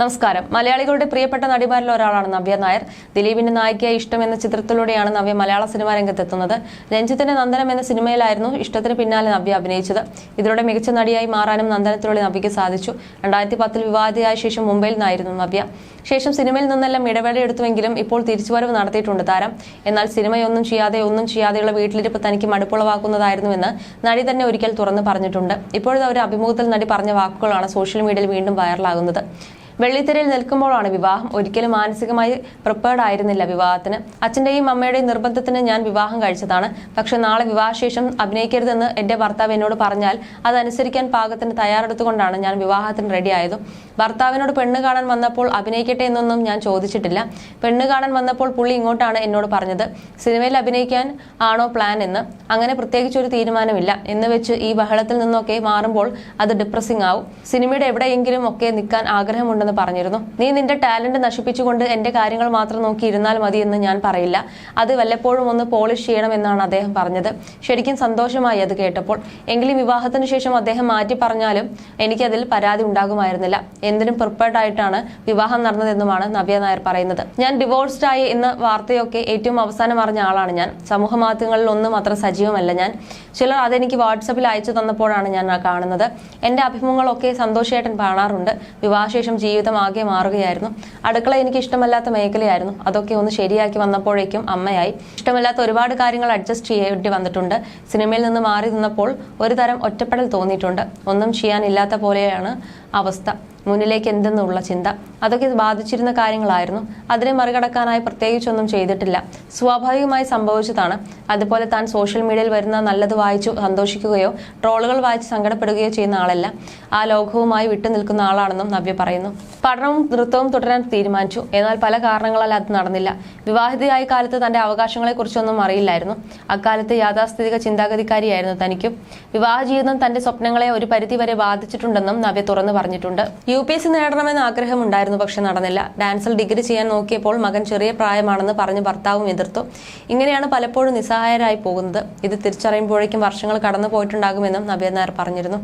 നമസ്കാരം. മലയാളികളുടെ പ്രിയപ്പെട്ട നടിമാരിൽ ഒരാളാണ് നവ്യ നായർ. ദിലീപിന്റെ നായികയായി ഇഷ്ടം എന്ന ചിത്രത്തിലൂടെയാണ് നവ്യ മലയാള സിനിമാ രംഗത്തെത്തുന്നത്. രഞ്ജിത്തിന്റെ നന്ദനം എന്ന സിനിമയിലായിരുന്നു ഇഷ്ടത്തിന് പിന്നാലെ നവ്യ അഭിനയിച്ചത്. ഇതിലൂടെ മികച്ച നടിയായി മാറാനും നന്ദനത്തിലൂടെ നവ്യയ്ക്ക് സാധിച്ചു. രണ്ടായിരത്തി പത്തിൽ വിവാഹിതയായ ശേഷം മുംബൈയിൽ നിന്നായിരുന്നു നവ്യ. ശേഷം സിനിമയിൽ നിന്നെല്ലാം ഇടവേളയെടുത്തുവെങ്കിലും ഇപ്പോൾ തിരിച്ചുവരവ് നടത്തിയിട്ടുണ്ട് താരം. എന്നാൽ സിനിമയൊന്നും ചെയ്യാതെ ഒന്നും ചെയ്യാതെയുള്ള വീട്ടിലിരിപ്പ് തനിക്ക് മടുപ്പുളവാക്കുന്നതായിരുന്നുവെന്ന് നടി തന്നെ ഒരിക്കൽ തുറന്നു പറഞ്ഞിട്ടുണ്ട്. ഇപ്പോഴത്തെ ഒരു അഭിമുഖത്തിൽ നടി പറഞ്ഞ വാക്കുകളാണ് സോഷ്യൽ മീഡിയയിൽ വീണ്ടും വൈറലാകുന്നത്. വെള്ളിത്തിരയിൽ നിൽക്കുമ്പോഴാണ് വിവാഹം. ഒരിക്കലും മാനസികമായി പ്രിപ്പയർഡ് ആയിരുന്നില്ല വിവാഹത്തിന്. അച്ഛന്റെയും അമ്മയുടെയും നിർബന്ധത്തിന് ഞാൻ വിവാഹം കഴിച്ചതാണ്. പക്ഷെ നാളെ വിവാഹശേഷം അഭിനയിക്കരുതെന്ന് എന്റെ ഭർത്താവ് എന്നോട് പറഞ്ഞാൽ അതനുസരിക്കാൻ പാകത്തിന് തയ്യാറെടുത്തുകൊണ്ടാണ് ഞാൻ വിവാഹത്തിന് റെഡിയായത്. ഭർത്താവിനോട് പെണ്ണ് കാണാൻ വന്നപ്പോൾ അഭിനയിക്കട്ടെ എന്നൊന്നും ഞാൻ ചോദിച്ചിട്ടില്ല. പെണ്ണ് കാണാൻ വന്നപ്പോൾ പുള്ളി ഇങ്ങോട്ടാണ് എന്നോട് പറഞ്ഞത്. സിനിമയിൽ അഭിനയിക്കാൻ ആണോ പ്ലാൻ എന്ന്. അങ്ങനെ പ്രത്യേകിച്ച് ഒരു തീരുമാനമില്ല. എന്ന് വെച്ച് ഈ ബഹളത്തിൽ നിന്നൊക്കെ മാറുമ്പോൾ അത് ഡിപ്രസിംഗ് ആവും. സിനിമയുടെ എവിടെയെങ്കിലും ഒക്കെ നിൽക്കാൻ ആഗ്രഹമുണ്ടെന്ന് പറഞ്ഞിരുന്നു. നീ നിന്റെ ടാലന്റ് നശിപ്പിച്ചുകൊണ്ട് എന്റെ കാര്യങ്ങൾ മാത്രം നോക്കി ഇരുന്നാൽ മതി എന്ന് ഞാൻ പറയില്ല. അത് വല്ലപ്പോഴും ഒന്ന് പോളിഷ് ചെയ്യണം എന്നാണ് അദ്ദേഹം പറഞ്ഞത്. ശരിക്കും സന്തോഷമായി അത് കേട്ടപ്പോൾ. എങ്കിലും വിവാഹത്തിന് ശേഷം അദ്ദേഹം മാറ്റി പറഞ്ഞാലും എനിക്കതിൽ പരാതി ഉണ്ടാകുമായിരുന്നില്ല. എന്തിനും പ്രിപ്പയർഡ് ആയിട്ടാണ് വിവാഹം നടന്നതെന്നുമാണ് നവ്യ നായർ പറയുന്നത്. ഞാൻ ഡിവോഴ്സ്ഡ് ആയി എന്ന വാർത്തയൊക്കെ ഏറ്റവും അവസാനം അറിഞ്ഞ ആളാണ് ഞാൻ. സമൂഹ മാധ്യമങ്ങളിൽ ഒന്നും അത്ര സജീവമല്ല ഞാൻ. ചിലർ അതെനിക്ക് വാട്സപ്പിൽ അയച്ചു തന്നപ്പോഴാണ് ഞാൻ കാണുന്നത്. എന്റെ അഭിമുഖങ്ങളൊക്കെ സന്തോഷേട്ടൻ കാണാറുണ്ട്. വിവാഹശേഷം ജീവിതം ആകെ മാറുകയായിരുന്നു. അടുക്കള എനിക്ക് ഇഷ്ടമല്ലാത്ത മേഖലയായിരുന്നു. അതൊക്കെ ഒന്ന് ശരിയാക്കി വന്നപ്പോഴേക്കും അമ്മയായി. ഇഷ്ടമല്ലാത്ത ഒരുപാട് കാര്യങ്ങൾ അഡ്ജസ്റ്റ് ചെയ്യേണ്ടി വന്നിട്ടുണ്ട്. സിനിമയിൽ നിന്ന് മാറി നിന്നപ്പോൾ ഒരു തരം ഒറ്റപ്പെടൽ തോന്നിയിട്ടുണ്ട്. ഒന്നും ചെയ്യാനില്ലാത്ത പോലെയാണ് അവസ്ഥ. മുന്നിലേക്ക് എന്തെന്നുള്ള ചിന്ത. അതൊക്കെ ബാധിച്ചിരുന്ന കാര്യങ്ങളായിരുന്നു. അതിനെ മറികടക്കാനായി പ്രത്യേകിച്ചൊന്നും ചെയ്തിട്ടില്ല. സ്വാഭാവികമായി സംഭവിച്ചതാണ്. അതുപോലെ താൻ സോഷ്യൽ മീഡിയയിൽ വരുന്ന നല്ലത് വായിച്ചു സന്തോഷിക്കുകയോ ട്രോളുകൾ വായിച്ച് സങ്കടപ്പെടുകയോ ചെയ്യുന്ന ആളല്ല. ആ ലോകവുമായി വിട്ടു നിൽക്കുന്ന ആളാണെന്നും നവ്യ പറയുന്നു. പഠനവും നൃത്തവും തുടരാൻ തീരുമാനിച്ചു. എന്നാൽ പല കാരണങ്ങളാൽ അത് നടന്നില്ല. വിവാഹിതയായ കാലത്ത് തന്റെ അവകാശങ്ങളെക്കുറിച്ചൊന്നും അറിയില്ലായിരുന്നു. അക്കാലത്ത് യാഥാസ്ഥിതിക ചിന്താഗതിക്കാരിയായിരുന്നു തനിക്കും. വിവാഹ ജീവിതം തന്റെ സ്വപ്നങ്ങളെ ഒരു പരിധിവരെ ബാധിച്ചിട്ടുണ്ടെന്നും നവ്യ തുറന്നു പറഞ്ഞിട്ടുണ്ട്. യു പി എസ് സി നേടണമെന്ന് ആഗ്രഹമുണ്ടായിരുന്നു പക്ഷെ നടന്നില്ല. ഡാൻസിൽ ഡിഗ്രി ചെയ്യാൻ നോക്കിയപ്പോൾ മകൻ ചെറിയ പ്രായമാണെന്ന് പറഞ്ഞ് ഭർത്താവും എതിർത്തു. ഇങ്ങനെയാണ് പലപ്പോഴും നിസ്സഹായരായി പോകുന്നത്. ഇത് തിരിച്ചറിയുമ്പോഴേക്കും വർഷങ്ങൾ കടന്നു പോയിട്ടുണ്ടാകുമെന്നും നവ്യ നായർ പറഞ്ഞിരുന്നു.